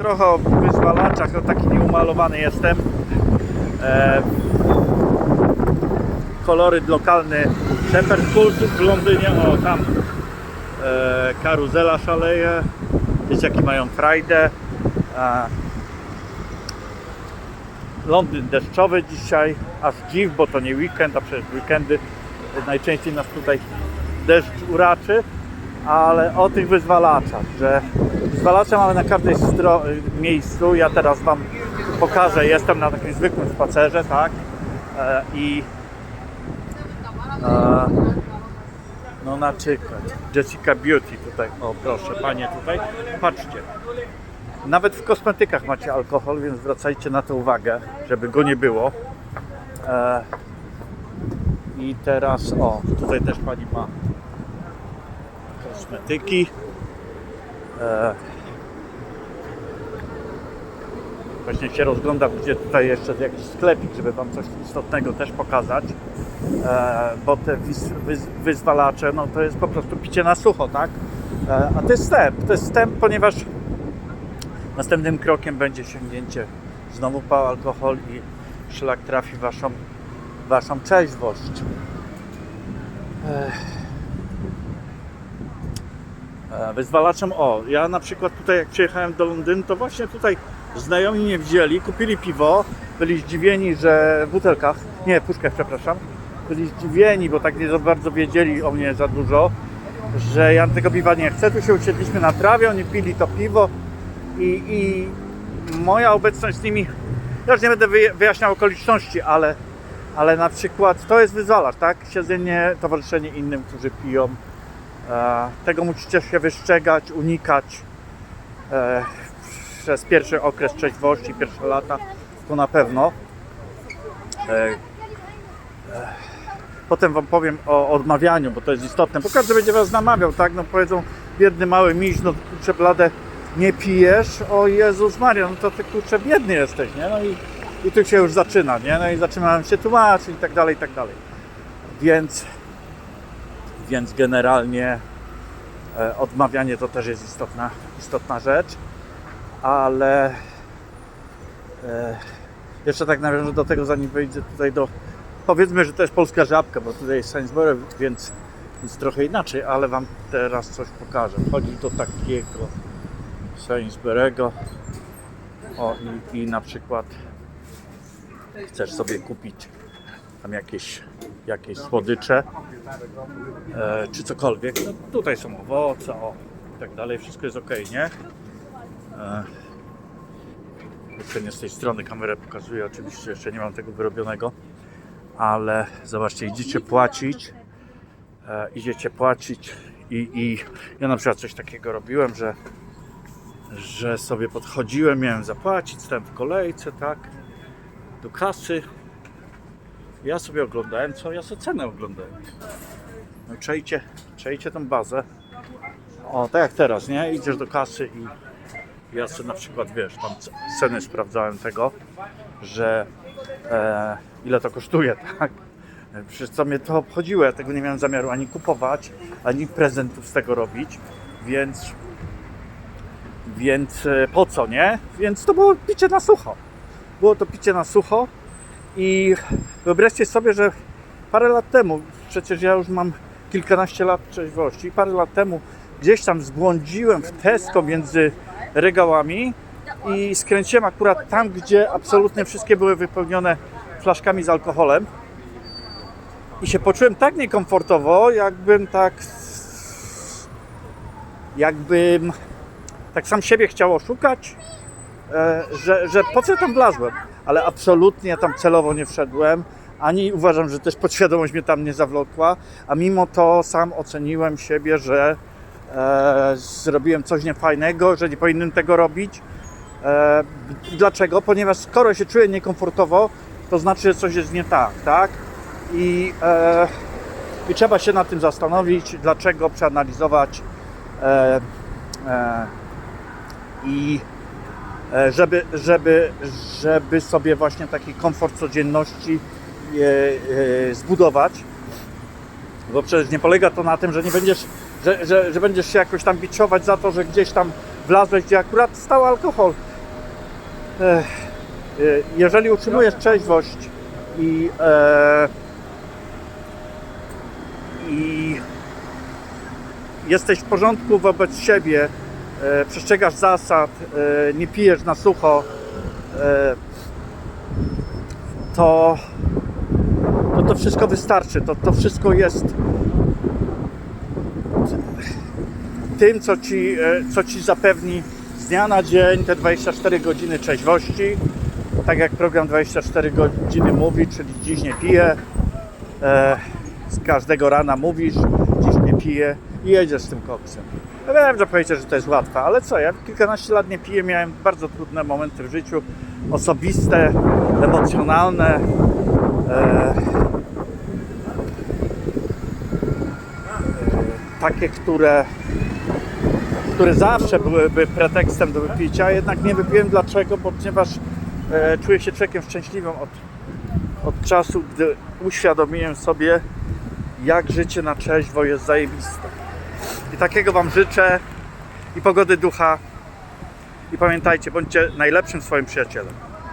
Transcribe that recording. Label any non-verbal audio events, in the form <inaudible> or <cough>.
Trochę o wyzwalaczach, o taki nieumalowany jestem. E, koloryt lokalny Shepherd Pulse w Londynie, o tam e, karuzela szaleje, dzieciaki mają frajdę. E, Londyn deszczowy dzisiaj, aż dziw, bo to nie weekend, a przecież weekendy najczęściej nas tutaj deszcz uraczy, ale o tych wyzwalaczach, że wyzwalacze mamy na stro- miejscu. Ja teraz Wam pokażę, jestem na takim zwykłym spacerze, tak? E, I e, no na przykład Jessica Beauty tutaj, o proszę, panie tutaj, patrzcie. Nawet w kosmetykach macie alkohol, więc zwracajcie na to uwagę, żeby go nie było. E, I teraz, o, tutaj też pani ma kosmetyki. E, właśnie się rozglądam, gdzie tutaj jeszcze jakiś sklepik, żeby Wam coś istotnego też pokazać. E, bo te wis- wyz- wyzwalacze, no to jest po prostu picie na sucho, tak? E, a to jest wstęp, to jest wstęp, ponieważ Następnym krokiem będzie sięgnięcie znowu po alkohol i szlak trafi waszą, waszą trzeźwość. Ech. E, Wyzwalaczem, o, ja na przykład tutaj jak przyjechałem do Londynu, to właśnie tutaj znajomi mnie wzięli, kupili piwo, byli zdziwieni, że w butelkach, nie, puszkę, przepraszam, byli zdziwieni, bo tak nie za bardzo wiedzieli o mnie za dużo, że ja tego piwa nie chcę. Tu się usiedliśmy na trawie, oni pili to piwo, i, i moja obecność z nimi, ja już nie będę wyja- wyjaśniał okoliczności, ale, ale na przykład to jest wyzwalacz, tak? Siedzenie, towarzyszenie innym, którzy piją. E, tego musicie się wystrzegać, unikać e, przez pierwszy okres trzeźwości, pierwsze lata, to na pewno. E, e, potem Wam powiem o odmawianiu, bo to jest istotne, bo każdy będzie Was namawiał, tak? No powiedzą, biedny mały miś, no kurczę blade, nie pijesz, o Jezus Maria, no to ty kurczę biedny jesteś, nie? No i, i tu się już zaczyna, nie? No i zaczynałem się tłumaczyć i tak dalej, i tak dalej. Więc, więc generalnie e, odmawianie to też jest istotna, istotna rzecz, ale e, jeszcze tak nawiążę do tego, zanim wyjdę tutaj do, powiedzmy, że to jest polska żabka, bo tutaj jest Sainsbury, więc, więc trochę inaczej, ale Wam teraz coś pokażę. Chodzi do takiego Sainsbury'ego. O i, i na przykład chcesz sobie kupić tam jakieś, jakieś słodycze e, czy cokolwiek. No, tutaj są owoce, o i tak dalej. Wszystko jest ok, nie? Jeszcze nie z tej strony kamerę pokazuję, oczywiście jeszcze nie mam tego wyrobionego, ale zobaczcie, idziecie płacić, e, idziecie płacić i, i ja na przykład coś takiego robiłem, że że sobie podchodziłem, miałem zapłacić, stałem w kolejce, tak, do kasy. Ja sobie oglądałem, co ja sobie cenę oglądałem. No czejcie, czejcie tą bazę. O, tak jak teraz, nie? Idziesz do kasy i ja sobie na przykład, wiesz, tam ceny sprawdzałem tego, że e, ile to kosztuje, <laughs> tak? Przecież co mnie to obchodziło, ja tego nie miałem zamiaru ani kupować, ani prezentów z tego robić, więc więc e, po co, nie? Więc to było picie na sucho. Było to picie na sucho i wyobraźcie sobie, że parę lat temu, przecież ja już mam kilkanaście lat trzeźwości, parę lat temu gdzieś tam zbłądziłem w Tesco między regałami i skręciłem akurat tam, gdzie absolutnie wszystkie były wypełnione flaszkami z alkoholem i się poczułem tak niekomfortowo, jakbym tak jakbym tak sam siebie chciał oszukać, e, że, że po co tam wlazłem. Ale absolutnie tam celowo nie wszedłem, ani uważam, że też podświadomość mnie tam nie zawlokła, a mimo to sam oceniłem siebie, że e, zrobiłem coś niefajnego, że nie powinienem tego robić. E, dlaczego? Ponieważ skoro się czuję niekomfortowo, to znaczy, że coś jest nie tak, tak? I, e, i trzeba się nad tym zastanowić, dlaczego, przeanalizować. E, e, i e, żeby, żeby, żeby sobie właśnie taki komfort codzienności e, e, zbudować. Bo przecież nie polega to na tym, że nie będziesz, że, że, że będziesz się jakoś tam biczować za to, że gdzieś tam wlazłeś, gdzie akurat stał alkohol. Ech, e, jeżeli utrzymujesz trzeźwość i, e, i jesteś w porządku wobec siebie, e, przestrzegasz zasad, e, nie pijesz na sucho, e, to, to wszystko wystarczy. To, to wszystko jest tym, co ci, e, co ci zapewni z dnia na dzień te 24 godziny trzeźwości. Tak jak program 24 godziny mówi, czyli dziś nie piję. E, z każdego rana mówisz, dziś nie piję i jedziesz z tym koksem. Ja wiem, że powiecie, że to jest łatwe, ale co, ja kilkanaście lat nie piję, miałem bardzo trudne momenty w życiu, osobiste, emocjonalne. E, takie, które, które zawsze byłyby pretekstem do wypicia, jednak nie wypiłem. Dlaczego? Ponieważ e, czuję się człowiekiem szczęśliwym od, od czasu, gdy uświadomiłem sobie, jak życie na trzeźwo jest zajebiste. I takiego Wam życzę i pogody ducha. I pamiętajcie, bądźcie najlepszym swoim przyjacielem.